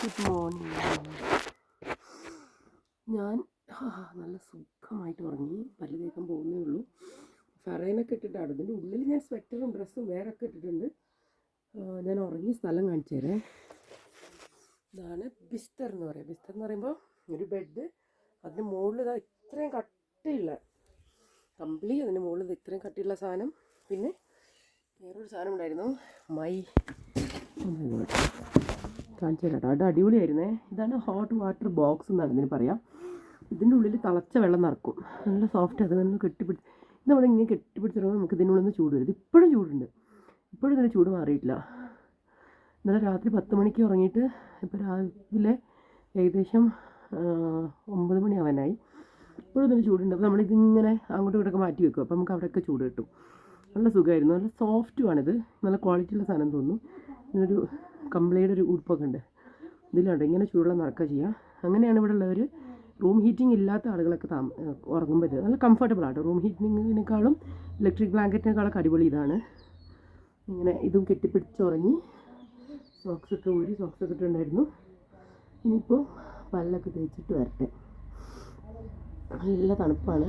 Good morning ഞാൻ നല്ല സുഖമായിട്ട് ഉറങ്ങി. പല്ല് തേക്കാൻ പോകുന്നേ ഉള്ളൂ. ഫറൈനൊക്കെ ഇട്ടിട്ടാണ്. ഇതിന്റെ ഉള്ളിൽ ഞാൻ സ്വെറ്ററും ഡ്രസ്സും വേറെ ഒക്കെ ഇട്ടിട്ടുണ്ട് ഞാൻ ഉറങ്ങിയ സ്ഥലം കാണിച്ചു തരാം. ഇതാണ് ബിസ്തർ എന്ന് പറയുക ബിസ്തർ എന്ന് പറയുമ്പോൾ ഒരു ബെഡ് അതിന് മുകളിൽ ഇതാ ഇത്രയും കട്ടിയുള്ള കമ്പിളി അതിന് മുകളിൽ ഇത് ഇത്രയും കട്ടിയുള്ള സാധനം. പിന്നെ വേറൊരു സാധനം ഉണ്ടായിരുന്നു. മൈ കാണിച്ചു തരാം കേട്ടോ അത് അടിപൊളിയായിരുന്നേ. ഇതാണ് ഹോട്ട് വാട്ടർ ബോക്സ് എന്നാണ് ഇതിന് പറയാം. ഇതിന്റെ ഉള്ളിൽ തിളച്ച വെള്ളം നിറക്കും. നല്ല സോഫ്റ്റ് അത് നമ്മൾ കെട്ടിപ്പിടിച്ച് ഇത് നമ്മളിങ്ങനെ കെട്ടിപ്പിടിച്ചിടുമ്പോൾ നമുക്ക് ഇതിനുള്ളിൽ നിന്ന് ചൂട് വരും. ഇപ്പോഴും ചൂടുണ്ട്. ഇപ്പോഴും ഇതിന് ചൂട് മാറിയിട്ടില്ല. ഇന്നലെ രാത്രി പത്ത് മണിക്ക് ഉറങ്ങിയിട്ട് ഇപ്പോൾ രാവിലെ ഏകദേശം ഒമ്പത് മണിയാവാനായി ഇപ്പോഴും ഇതിന് ചൂടുണ്ട്. അപ്പോൾ നമ്മളിതിങ്ങനെ അങ്ങോട്ടും ഇങ്ങോട്ടൊക്കെ മാറ്റി വെക്കും. അപ്പോൾ നമുക്ക് അവിടെയൊക്കെ ചൂട് കിട്ടും. നല്ല സുഖമായിരുന്നു. നല്ല സോഫ്റ്റുമാണിത് നല്ല ക്വാളിറ്റിയുള്ള സാധനം തോന്നുന്നു. ഇതിനൊരു കമ്പിളിയുടെ ഒരു ഉടുപ്പൊക്കെ ഉണ്ട് ഇതിലുണ്ട്. ഇങ്ങനെ ചൂടുള്ള നടക്കുക ചെയ്യുക അങ്ങനെയാണ് ഇവിടെ ഉള്ളവർ റൂം ഹീറ്റിംഗ് ഇല്ലാത്ത ആളുകളൊക്കെ താമ ഉറങ്ങുമ്പോൾ നല്ല കംഫർട്ടബിൾ ആണ്. റൂം ഹീറ്റിങ്ങിനേക്കാളും ഇലക്ട്രിക് ബ്ലാങ്കറ്റിനേക്കാളൊക്കെ അടിപൊളി ഇതാണ്. ഇങ്ങനെ ഇതും കെട്ടിപ്പിടിച്ച് ഉറങ്ങി സോക്സ് ഒക്കെ ഊരി സോക്സ് ഒക്കെ ഇട്ടുണ്ടായിരുന്നു ഇനിയിപ്പോൾ പല്ലൊക്കെ തേച്ചിട്ട് വരട്ടെ. നല്ല തണുപ്പാണ്.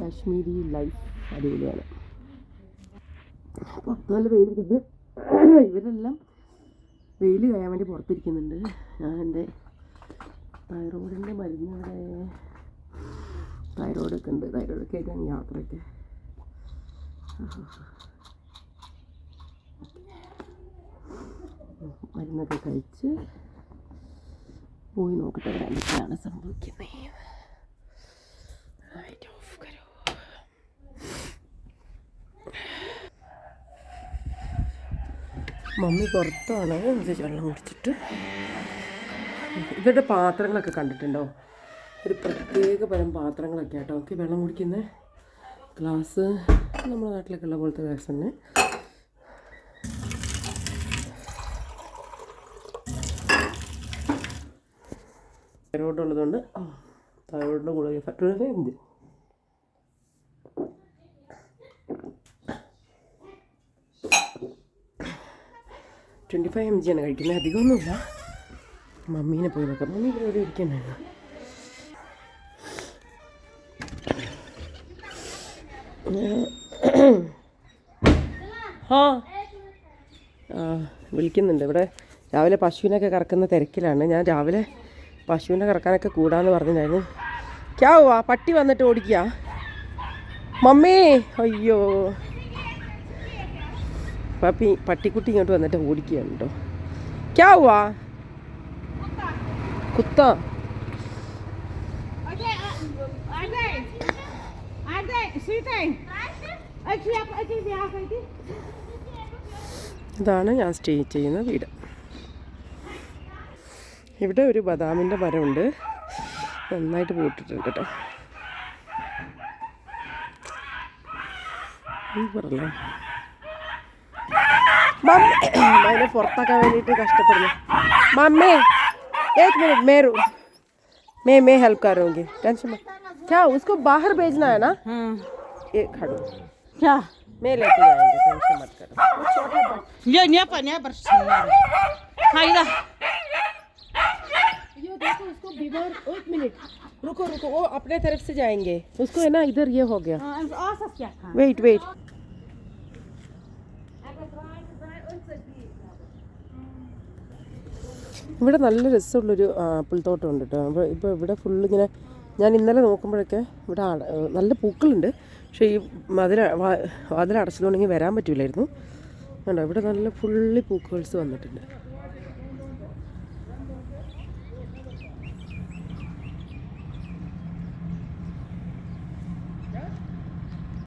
കാശ്മീരി ലൈഫ് അടിപൊളിയാണ്. പുറത്ത് നല്ല വെയിലുണ്ട്. ഇവരെല്ലാം വെയിൽ കഴിയാൻ വേണ്ടി പുറത്തിരിക്കുന്നുണ്ട്. ഞാൻ എന്റെ തൈറോയിഡിന്റെ മരുന്ന് ഇവിടെ തൈറോയിഡൊക്കെ ഉണ്ട്. തൈറോയിഡൊക്കെ ആയിട്ടാണ് യാത്രയൊക്കെ. മരുന്നൊക്കെ കഴിച്ച് പോയി നോക്കട്ടെ. എന്തൊക്കെയാണ് സംഭവിക്കുന്നത്. മമ്മി പുറത്താണ്. ഇത് വെള്ളം കുടിച്ചിട്ട്. ഇവരുടെ പാത്രങ്ങളൊക്കെ കണ്ടിട്ടുണ്ടോ? ഒരു പ്രത്യേക പരം പാത്രങ്ങളൊക്കെ ആട്ടോ ഒക്കെ വെള്ളം കുടിക്കുന്ന. ഗ്ലാസ് നമ്മുടെ നാട്ടിലൊക്കെ ഉള്ള പോലത്തെ ഗ്ലാസ് തന്നെ. ഉള്ളതുകൊണ്ട് തൈറോയിഡിന്റെ ഗുളിക ഫാക്ടറി ട്വന്റി ഫൈവ് എം ജി ആണ് കഴിക്കുന്നത്. അധികമൊന്നുമില്ല. മമ്മീനെ പോയി നോക്കാം. മമ്മി ഇവിടെ ഇരിക്കണ്ടായിരുന്നു ആ. വിളിക്കുന്നുണ്ട്. ഇവിടെ രാവിലെ പശുവിനൊക്കെ കറക്കുന്ന തിരക്കിലാണ്. ഞാൻ രാവിലെ പശുവിനെ കറക്കാനൊക്കെ കൂടാന്ന് പറഞ്ഞിട്ടുണ്ടായിരുന്നു. ക്യാവോ ആ പട്ടി വന്നിട്ട് ഓടിക്കുക മമ്മി അയ്യോ. പപ്പി പട്ടിക്കുട്ടി ഇങ്ങോട്ട് വന്നിട്ട് ഓടിക്കുകയാണ് കേട്ടോ. ക്യാവാ കുത്ത. ഇതാണ് ഞാൻ സ്റ്റേ ചെയ്യുന്ന വീട്. ഇവിടെ ഒരു ബദാമിന്റെ മരമുണ്ട്. നന്നായിട്ട് പൂട്ടിട്ടുണ്ട് കേട്ടോ. മമ്മി അതിനെ പുറത്താക്കാൻ വേണ്ടിയിട്ട് കഷ്ടപ്പെടുന്നു മമ്മേ एक मिनट मैं रू मैं मैं हेल्प कर रही हूँ टेंशन मत क्या उसको बाहर भेजना है ना हाँ ये खड़ो क्या मैं लेके जाएंगे टेंशन मत करो Dia ni apa ni bersih. Hai dah. ये देखो उसको बीमार एक मिनट रुको रुको वो अपने तरफ से जाएंगे उसको है ना इधर ये हो गया Ah, asas क्या था? वेट वेट ഇവിടെ നല്ല രസമുള്ളൊരു ആപ്പിൾ തോട്ടമുണ്ട് കേട്ടോ അപ്പോൾ ഇപ്പോൾ ഇവിടെ ഫുള്ളിങ്ങനെ ഞാൻ ഇന്നലെ നോക്കുമ്പോഴൊക്കെ ഇവിടെ നല്ല പൂക്കളുണ്ട്. പക്ഷേ ഈ മതിൽ വാതിൽ അടച്ചതുകൊണ്ടെങ്കിൽ വരാൻ പറ്റില്ലായിരുന്നു കണ്ടോ ഇവിടെ നല്ല ഫുള്ളി പൂക്കൾസ് വന്നിട്ടുണ്ട്.